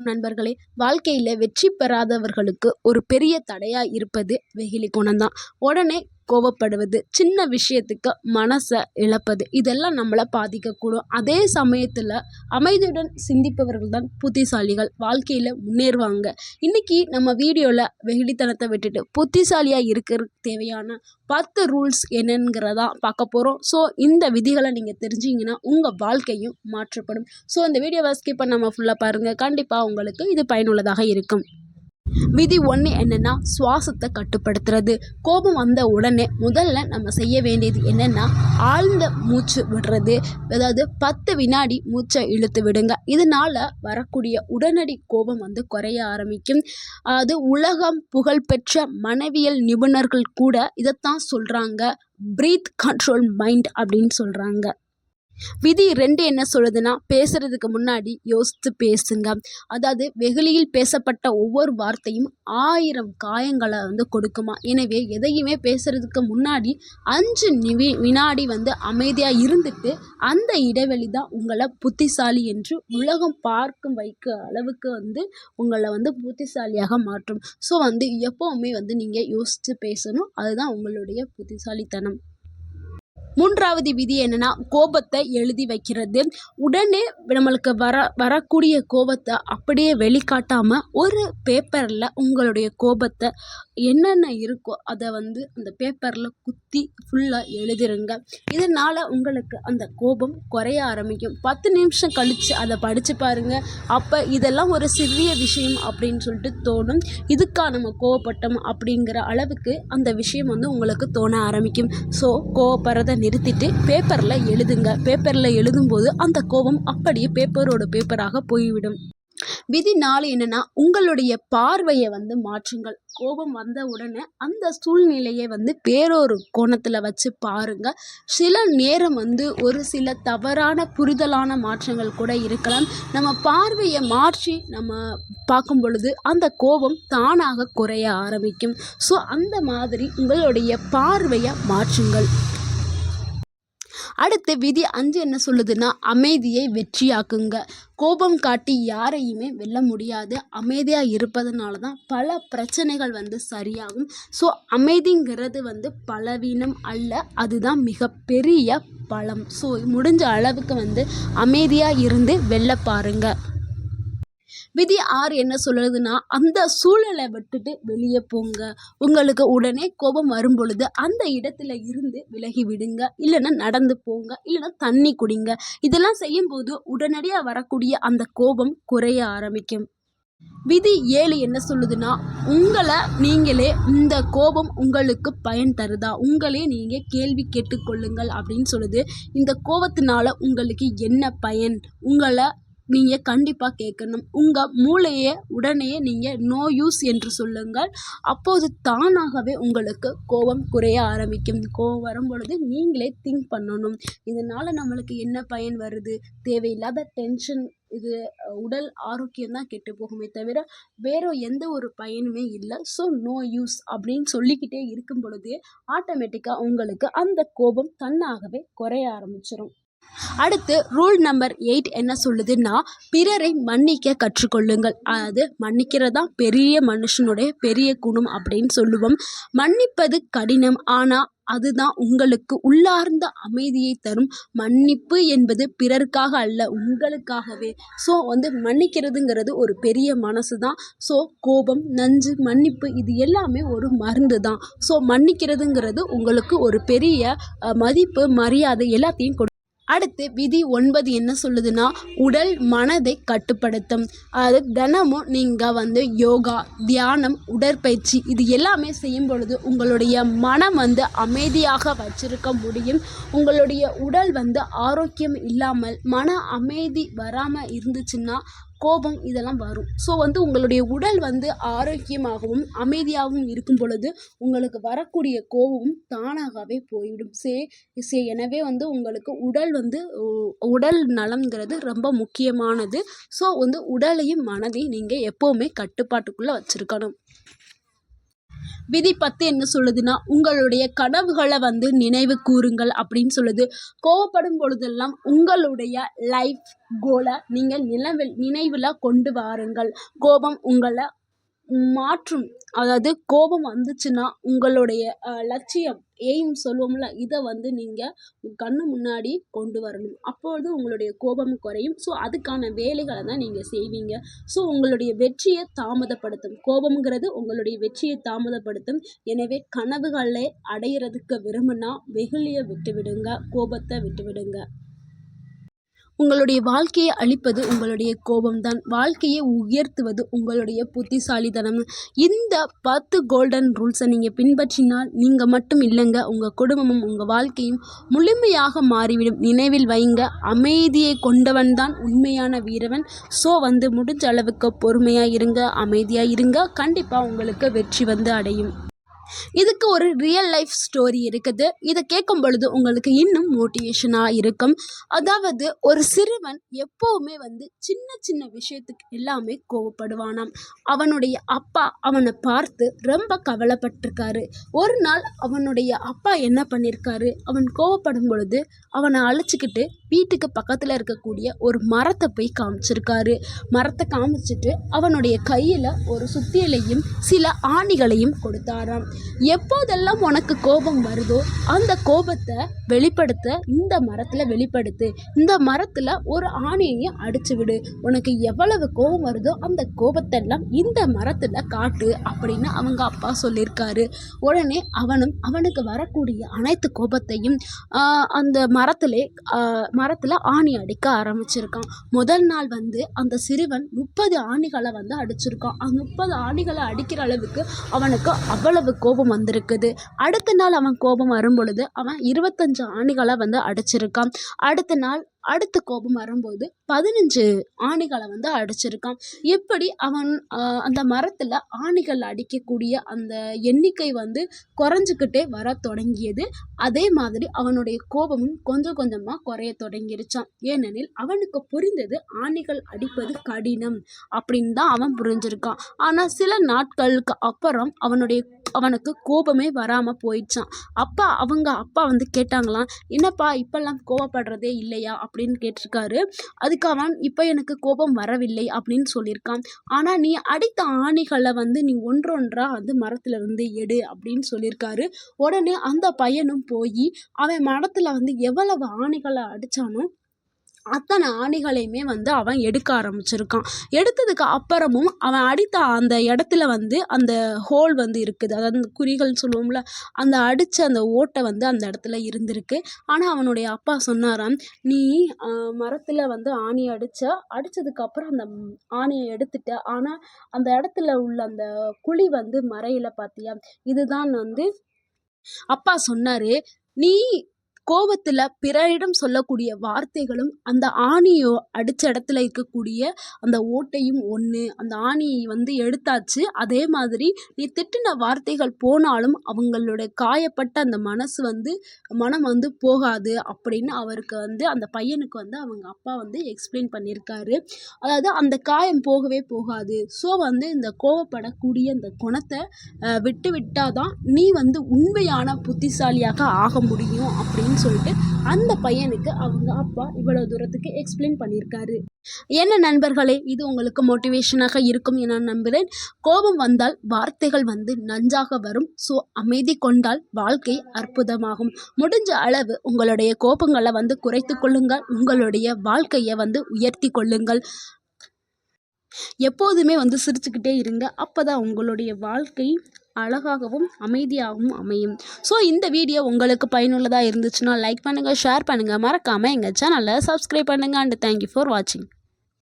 நண்பர்களே வாழ்க்கையில் வெற்றி பெறாதவர்களுக்கு ஒரு பெரிய தடையாக இருப்பது வெகுளி குணம்தான். உடனே கோவப்படுவது சின்ன விஷயத்துக்கு மனசை இழப்பது இதெல்லாம் நம்மளை பாதிக்கக்கூடும். அதே சமயத்தில் அமைதியுடன் சிந்திப்பவர்கள் தான் புத்திசாலிகள். வாழ்க்கையில் முன்னேறுவாங்க. இன்றைக்கி நம்ம வீடியோவில் வெகுடித்தனத்தை விட்டுட்டு புத்திசாலியாக இருக்கிறதுக்கு தேவையான பத்து ரூல்ஸ் என்னங்கிறதா பார்க்க போகிறோம் ஸோ இந்த விதிகளை நீங்கள் தெரிஞ்சிங்கன்னா உங்கள் வாழ்க்கையும் மாற்றப்படும். ஸோ இந்த வீடியோவை ஸ்கிப் பண்ணாமல் ஃபுல்லாக பாருங்கள் கண்டிப்பாக உங்களுக்கு இது பயனுள்ளதாக இருக்கும். விதி ஒன்று என்னென்னா சுவாசத்தை கட்டுப்படுத்துறது. கோபம் வந்த உடனே முதல்ல நம்ம செய்ய வேண்டியது என்னென்னா ஆழ்ந்த மூச்சு விடுறது. அதாவது பத்து வினாடி மூச்சை இழுத்து விடுங்க. இதனால் வரக்கூடிய உடனடி கோபம் வந்து குறைய ஆரம்பிக்கும். அது உலகம் புகழ்பெற்ற மனைவியல் நிபுணர்கள் கூட இதைத்தான் சொல்கிறாங்க ப்ரீத் கண்ட்ரோல் மைண்ட் அப்படின்னு சொல்கிறாங்க விதி ரெண்டு என்ன சொல்லுதுன்னா பேசுறதுக்கு முன்னாடி யோசித்து பேசுங்க. அதாவது வெகுளியில் பேசப்பட்ட ஒவ்வொரு வார்த்தையும் ஆயிரம் காயங்களை வந்து கொடுக்குமா? எனவே எதையுமே பேசுறதுக்கு முன்னாடி அஞ்சு நிவி வினாடி வந்து அமைதியாக இருந்துட்டு அந்த இடைவெளி தான் உங்களை புத்திசாலி என்று உலகம் பார்க்கும் வைக்க அளவுக்கு வந்து உங்களை வந்து புத்திசாலியாக மாற்றும். ஸோ வந்து எப்போவுமே வந்து நீங்கள் யோசித்து பேசணும். அதுதான் உங்களுடைய புத்திசாலித்தனம். மூன்றாவது விதி என்னென்னா கோபத்தை எழுதி வைக்கிறது. உடனே நம்மளுக்கு வர வரக்கூடிய கோபத்தை அப்படியே வெளிக்காட்டாமல் ஒரு பேப்பரில் உங்களுடைய கோபத்தை என்னென்ன இருக்கோ அதை வந்து அந்த பேப்பரில் குத்தி ஃபுல்லாக எழுதிருங்க. இதனால் உங்களுக்கு அந்த கோபம் குறைய ஆரம்பிக்கும். பத்து நிமிஷம் கழித்து அதை படித்து பாருங்கள் அப்போ இதெல்லாம் ஒரு சிறிய விஷயம் அப்படின்னு சொல்லிட்டு தோணும். இதுக்காக நம்ம கோவப்பட்டோம் அப்படிங்கிற அளவுக்கு அந்த விஷயம் வந்து உங்களுக்கு தோண ஆரம்பிக்கும். ஸோ கோவப்படுறதை நிறுத்திட்டு பேப்பரில் எழுதுங்க. பேப்பரில் எழுதும்போது அந்த கோபம் அப்படியே பேப்பரோட பேப்பராக போய்விடும். விதி நாலு என்னென்னா உங்களுடைய பார்வையை வந்து மாற்றுங்கள். கோபம் வந்த உடனே அந்த சூழ்நிலையை வந்து வேறொரு கோணத்தில் வச்சு பாருங்கள் சில நேரம் வந்து ஒரு சில தவறான புரிதலான மாற்றங்கள் கூட இருக்கலாம். நம்ம பார்வையை மாற்றி நம்ம பார்க்கும் பொழுது அந்த கோபம் தானாக குறைய ஆரம்பிக்கும். ஸோ அந்த மாதிரி உங்களுடைய பார்வையை மாற்றுங்கள். அடுத்து விதி அஞ்சு என்ன சொல்லுதுன்னா அமைதியை வெற்றியாக்குங்க. கோபம் காட்டி யாரையுமே வெல்ல முடியாது. அமைதியாக இருப்பதனால தான் பல பிரச்சனைகள் வந்து சரியாகும். ஸோ அமைதிங்கிறது வந்து பலவீனம் அல்ல. அதுதான் மிகப்பெரிய பலம். ஸோ முடிஞ்ச அளவுக்கு வந்து அமைதியாக இருந்து வெல்ல பாருங்கள் விதி ஆறு என்ன சொல்லுதுன்னா அந்த சூழலை விட்டுட்டு வெளியே போங்க. உங்களுக்கு உடனே கோபம் வரும் பொழுது அந்த இடத்துல இருந்து விலகி விடுங்க. இல்லைன்னா நடந்து போங்க. இல்லைன்னா தண்ணி குடிங்க. இதெல்லாம் செய்யும்போது உடனடியாக வரக்கூடிய அந்த கோபம் குறைய ஆரம்பிக்கும். விதி ஏழு என்ன சொல்லுதுன்னா உங்களை நீங்களே இந்த கோபம் உங்களுக்கு பயன் தருதா? உங்களே நீங்கள் கேள்வி கேட்டுக்கொள்ளுங்கள் அப்படின்னு சொல்லுது. இந்த கோபத்தினால உங்களுக்கு என்ன பயன்? உங்களை நீங்கள் கண்டிப்பாக கேட்கணும். உங்கள் மூளையை உடனே நீங்கள் நோ யூஸ் என்று சொல்லுங்கள். அப்போது தானாகவே உங்களுக்கு கோபம் குறைய ஆரம்பிக்கும். கோபம் வரும் பொழுது நீங்களே திங்க் பண்ணணும். இதனால் நம்மளுக்கு என்ன பயன் வருது? தேவையில்லாத டென்ஷன் இது உடல் ஆரோக்கியம் தான் கெட்டு போகுமே தவிர வேறு எந்த ஒரு பயனுமே இல்லை. ஸோ நோ யூஸ் அப்படின்னு சொல்லிக்கிட்டே இருக்கும் பொழுதே ஆட்டோமேட்டிக்காக உங்களுக்கு அந்த கோபம் தன்னாகவே குறைய ஆரம்பிச்சிடும் அடுத்து ரூல் நம்பர் எயிட் என்ன சொல்லுதுன்னா பிறரை மன்னிக்க கற்றுக்கொள்ளுங்கள். அதாவது மன்னிக்கிறது தான் பெரிய மனுஷனுடைய பெரிய குணம் அப்படின்னு சொல்லுவோம். மன்னிப்பது கடினம் ஆனால் அதுதான் உங்களுக்கு உள்ளார்ந்த அமைதியை தரும். மன்னிப்பு என்பது பிறருக்காக அல்ல உங்களுக்காகவே. ஸோ வந்து மன்னிக்கிறதுங்கிறது ஒரு பெரிய மனசு தான். ஸோ கோபம் நஞ்சு மன்னிப்பு இது எல்லாமே ஒரு மருந்து தான். ஸோ மன்னிக்கிறதுங்கிறது உங்களுக்கு ஒரு பெரிய மதிப்பு மரியாதை எல்லாத்தையும் கொடு அடுத்து விதி ஒன்பது என்ன சொல்லுதுன்னா உடல் மனதை கட்டுப்படுத்தும். அது தினமும் நீங்கள் வந்து யோகா தியானம் உடற்பயிற்சி இது எல்லாமே செய்யும் பொழுது உங்களுடைய மனம் வந்து அமைதியாக வச்சிருக்க முடியும். உங்களுடைய உடல் வந்து ஆரோக்கியம் இல்லாமல் மன அமைதி வராமல் இருந்துச்சுன்னா கோபம் இதெல்லாம் வரும். ஸோ வந்து உங்களுடைய உடல் வந்து ஆரோக்கியமாகவும் அமைதியாகவும் இருக்கும் பொழுது உங்களுக்கு வரக்கூடிய கோபமும் தானாகவே போய்விடும். சே சே எனவே வந்து உங்களுக்கு உடல் வந்து உடல் நலம்ங்கிறது ரொம்ப முக்கியமானது. ஸோ வந்து உடலையும் மனதையும் நீங்கள் எப்போவுமே கட்டுப்பாட்டுக்குள்ளே வச்சுருக்கணும். விதி பத்து என்ன சொல்லுதுன்னா உங்களுடைய கனவுகளை வந்து நினைவு கூறுங்கள் அப்படின்னு சொல்லுது. கோவப்படும் பொழுதெல்லாம் உங்களுடைய லைஃப் கோலை நீங்கள் நினைவில் நினைவில் கொண்டு வாருங்கள். கோபம் உங்களை மாற்றும். அதாவது கோபம் வந்துச்சுன்னா உங்களுடைய லட்சியம் எய்ம் சொல்லுவோம்ல இதை வந்து நீங்கள் கண்ணு முன்னாடி கொண்டு வரணும். அப்பொழுது உங்களுடைய கோபம் குறையும். ஸோ அதுக்கான வேலைகளை தான் நீங்கள் செய்வீங்க. ஸோ உங்களுடைய வெற்றியை தாமதப்படுத்தும். கோபம்ங்கிறது உங்களுடைய வெற்றியை தாமதப்படுத்தும். எனவே கனவுகளை அடையிறதுக்கு விரும்பினா வெகுளியை விட்டுவிடுங்க கோபத்தை விட்டுவிடுங்க. உங்களுடைய வாழ்க்கையை அழிப்பது உங்களுடைய கோபம்தான். வாழ்க்கையை உயர்த்துவது உங்களுடைய புத்திசாலித்தனம். இந்த பத்து கோல்டன் ரூல்ஸை நீங்கள் பின்பற்றினால் நீங்கள் மட்டும் இல்லைங்க உங்கள் குடும்பமும் உங்கள் வாழ்க்கையும் முழுமையாக மாறிவிடும். நினைவில் வைங்க அமைதியை கொண்டவன் தான் உண்மையான வீரவன். ஸோ வந்து முடிஞ்ச அளவுக்கு பொறுமையாக இருங்க அமைதியாக இருங்க. கண்டிப்பாக உங்களுக்கு வெற்றி வந்து அடையும். இதுக்கு ஒரு ரியல் லைஃப் ஸ்டோரி இருக்குது. இதை கேட்கும் பொழுது உங்களுக்கு இன்னும் மோட்டிவேஷனாக இருக்கும். அதாவது ஒரு சிறுவன் எப்போவுமே வந்து சின்ன சின்ன விஷயத்துக்கு எல்லாமே கோவப்படுவானாம். அவனுடைய அப்பா அவனை பார்த்து ரொம்ப கவலைப்பட்டிருக்காரு. ஒரு நாள் அவனுடைய அப்பா என்ன பண்ணியிருக்காரு அவன் கோவப்படும் பொழுது அவனை அழைச்சிக்கிட்டு வீட்டுக்கு பக்கத்தில் இருக்கக்கூடிய ஒரு மரத்தை போய் காமிச்சிருக்காரு. மரத்தை காமிச்சிட்டு அவனுடைய கையில் ஒரு சுத்தியலையும் சில ஆணிகளையும் கொடுத்தாராம். எப்போதெல்லாம் உனக்கு கோபம் வருதோ அந்த கோபத்தை வெளிப்படுத்த இந்த மரத்தில் வெளிப்படுத்து. இந்த மரத்தில் ஒரு ஆணியையும் அடிச்சு விடு. உனக்கு எவ்வளவு கோபம் வருதோ அந்த கோபத்தெல்லாம் இந்த மரத்தில் காட்டு அப்படின்னு அவங்க அப்பா சொல்லியிருக்காரு. உடனே அவனும் அவனுக்கு வரக்கூடிய அனைத்து கோபத்தையும் அந்த மரத்திலே மரத்தில் ஆணி அடிக்க ஆரம்பிச்சிருக்கான். முதல் நாள் வந்து அந்த சிறுவன் முப்பது ஆணிகளை வந்து அடிச்சிருக்கான். அந்த முப்பது ஆணிகளை அடிக்கிற அளவுக்கு அவனுக்கு அவ்வளவு கோபம் வந்திருக்குது. அடுத்த நாள் அவன் கோபம் வரும்பொழுது அவன் இருபத்தஞ்சு ஆணிகளை வந்து அடிச்சிருக்கான். அடுத்த நாள் அடுத்த கோபம் வரும்போது பதினஞ்சு ஆணிகளை வந்து அடிச்சிருக்கான். இப்படி அவன் அந்த மரத்தில் ஆணிகள் அடிக்கக்கூடிய அந்த எண்ணிக்கை வந்து குறைஞ்சிக்கிட்டே வர தொடங்கியது. அதே மாதிரி அவனுடைய கோபமும் கொஞ்சம் கொஞ்சமாக குறைய தொடங்கிருச்சான். ஏனெனில் அவனுக்கு புரிந்தது ஆணிகள் அடிப்பது கடினம் அப்படின்னு தான் அவன் புரிஞ்சிருக்கான். ஆனால் சில நாட்களுக்கு அப்புறம் அவனுடைய அவனுக்கு கோபமே வராமல் போயிடுச்சான் அப்பா அவங்க அப்பா வந்து கேட்டாங்களாம் என்னப்பா இப்போல்லாம் கோவப்படுறதே இல்லையா? அப்படின்னு கேட்டிருக்காரு. அதுக்கு அவன் இப்போ எனக்கு கோபம் வரவில்லை அப்படின்னு சொல்லியிருக்கான். ஆனால் நீ அடித்த ஆணிகளை வந்து நீ ஒன்றொன்றா வந்து மரத்துலேருந்து எடு அப்படின்னு சொல்லியிருக்காரு. உடனே அந்த பையனும் போய் அவன் மரத்தில் வந்து எவ்வளவு ஆணிகளை அடித்தானோ அத்தனை ஆணிகளையுமே வந்து அவன் எடுக்க ஆரம்பிச்சிருக்கான். எடுத்ததுக்கு அப்புறமும் அவன் அடித்த அந்த இடத்துல வந்து அந்த ஹோல் வந்து இருக்குது. அதாவது அந்த குறிகள்னு சொல்லுவோம்ல அந்த அடித்த அந்த ஓட்டை வந்து அந்த இடத்துல இருந்திருக்கு. ஆனால் அவனுடைய அப்பா சொன்னாராம் நீ மரத்தில் வந்து ஆணி அடித்த அடித்ததுக்கப்புறம் அந்த ஆணியை எடுத்துட்ட. ஆனால் அந்த இடத்துல உள்ள அந்த குழி வந்து மறையில் பார்த்தியா இதுதான் வந்து அப்பா சொன்னார் நீ கோபத்தில் பிறரிடம் சொல்லக்கூடிய வார்த்தைகளும் அந்த ஆணியோ அடித்த இடத்துல இருக்கக்கூடிய அந்த ஓட்டையும் ஒன்று அந்த ஆணியை வந்து எடுத்தாச்சு. அதே மாதிரி நீ திட்டின வார்த்தைகள் போனாலும் அவங்களுடைய காயப்பட்ட அந்த மனசு வந்து மனம் வந்து போகாது அப்படின்னு அவருக்கு வந்து அந்த பையனுக்கு வந்து அவங்க அப்பா வந்து எக்ஸ்பிளைன் பண்ணியிருக்காரு அதாவது அந்த காயம் போகவே போகாது. ஸோ வந்து இந்த கோவப்படக்கூடிய அந்த குணத்தை விட்டு விட்டால் தான் நீ வந்து உண்மையான புத்திசாலியாக ஆக முடியும் அப்படின்னு அப்படின்னு சொல்லிட்டு அந்த பையனுக்கு அவங்க அப்பா இவ்வளோ தூரத்துக்கு எக்ஸ்பிளைன் பண்ணியிருக்காரு. என்ன நண்பர்களே இது உங்களுக்கு மோட்டிவேஷனாக இருக்கும் என நம்புகிறேன். கோபம் வந்தால் வார்த்தைகள் வந்து நஞ்சாக வரும். ஸோ அமைதி கொண்டால் வாழ்க்கை அற்புதமாகும். முடிஞ்ச அளவு உங்களுடைய கோபங்களை வந்து குறைத்து கொள்ளுங்கள். உங்களுடைய வாழ்க்கையை வந்து உயர்த்தி கொள்ளுங்கள். எப்போதுமே வந்து சிரிச்சுக்கிட்டே இருங்க. அப்போ தான் உங்களுடைய வாழ்க்கை அழகாகவும் அமைதியாகவும் அமையும். ஸோ இந்த வீடியோ உங்களுக்கு பயனுள்ளதாக இருந்துச்சுன்னா லைக் பண்ணுங்கள் ஷேர் பண்ணுங்கள் மறக்காமல் எங்கள் சேனலை சப்ஸ்கிரைப் பண்ணுங்கள் அண்ட் தேங்க்யூ ஃபார் வாட்சிங்